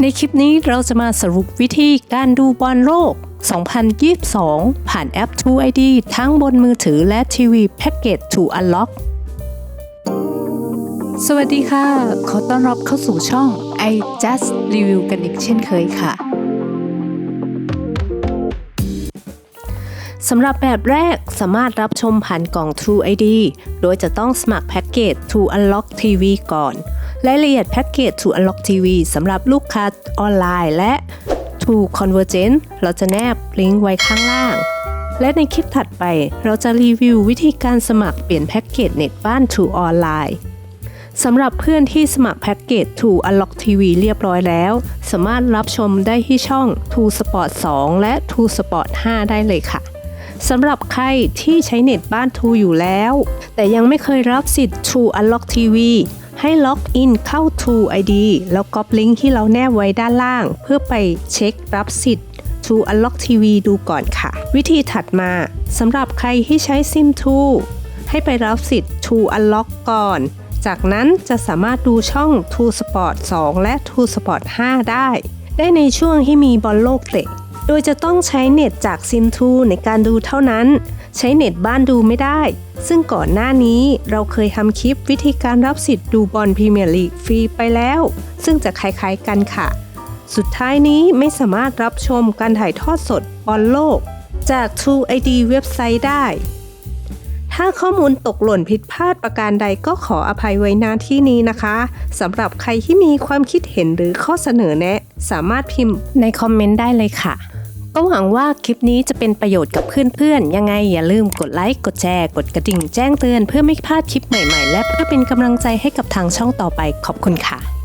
ในคลิปนี้เราจะมาสรุปวิธีการดูบอลโลก 2022 ผ่านแอป True ID ทั้งบนมือถือและทีวีแพ็กเกจ To Unlock สวัสดีค่ะ ขอต้อนรับเข้าสู่ช่อง I Just Review กันอีกเช่นเคยค่ะสำหรับแบบแรกสามารถรับชมผ่านกล่อง True ID โดยจะต้องสมัครแพ็กเกจ True Unlock TV ก่อน รายละเอียดแพ็กเกจ True Unlock TV สำหรับลูกค้าออนไลน์และ True Convergent เราจะแนบลิงก์ไว้ข้างล่าง และในคลิปถัดไปเราจะรีวิววิธีการสมัครเปลี่ยนแพ็กเกจเน็ตบ้าน True ออนไลน์สำหรับเพื่อนที่สมัครแพ็กเกจ True Unlock TV เรียบร้อยแล้ว สามารถรับชมได้ที่ช่อง True Sport 2 และ True Sport 5 ได้เลยค่ะสำหรับใครที่ใช้เน็ตบ้าน True อยู่แล้ว แต่ยังไม่เคยรับสิทธิ์ True Unlock TV ให้ล็อกอินเข้า True ID แล้วก๊อปลิงก์ที่เราแนบไว้ด้านล่าง เพื่อไปเช็ครับสิทธิ์ True Unlock TV ดูก่อนค่ะ วิธีถัดมาสำหรับใครที่ใช้ซิม True ให้ไปรับสิทธิ์ True Unlock ก่อน จากนั้นจะสามารถดูช่อง True Sport 2 และ True Sport 5 ได้ ได้ในช่วงที่มีบอลโลกเตะ โดยจะต้องใช้เน็ตจากซิมทูในการดูเท่านั้น ใช้เน็ตบ้านดูไม่ได้ ซึ่งก่อนหน้านี้เราเคยทำคลิปวิธีการรับสิทธิ์ดูบอลพรีเมียร์ลีกฟรีไปแล้ว ซึ่งจะคล้ายๆกันค่ะ สุดท้ายนี้ไม่สามารถรับชมการถ่ายทอดสดบอลโลก จาก True ID เว็บไซต์ได้ ถ้าข้อมูลตกหล่นผิดพลาดประการใดก็ขออภัยไว้ณที่นี้นะคะสำหรับใครที่มีความคิดเห็นหรือข้อเสนอแนะ สามารถพิมพ์ในคอมเมนต์ได้เลยค่ะ ก็หวังว่าคลิปนี้จะเป็นประโยชน์กับเพื่อนๆ ยังไงอย่าลืมกดไลค์ กดแชร์ กดกระดิ่งแจ้งเตือนเพื่อไม่พลาดคลิปใหม่ๆ และเพื่อเป็นกำลังใจให้กับทางช่องต่อไปขอบคุณค่ะ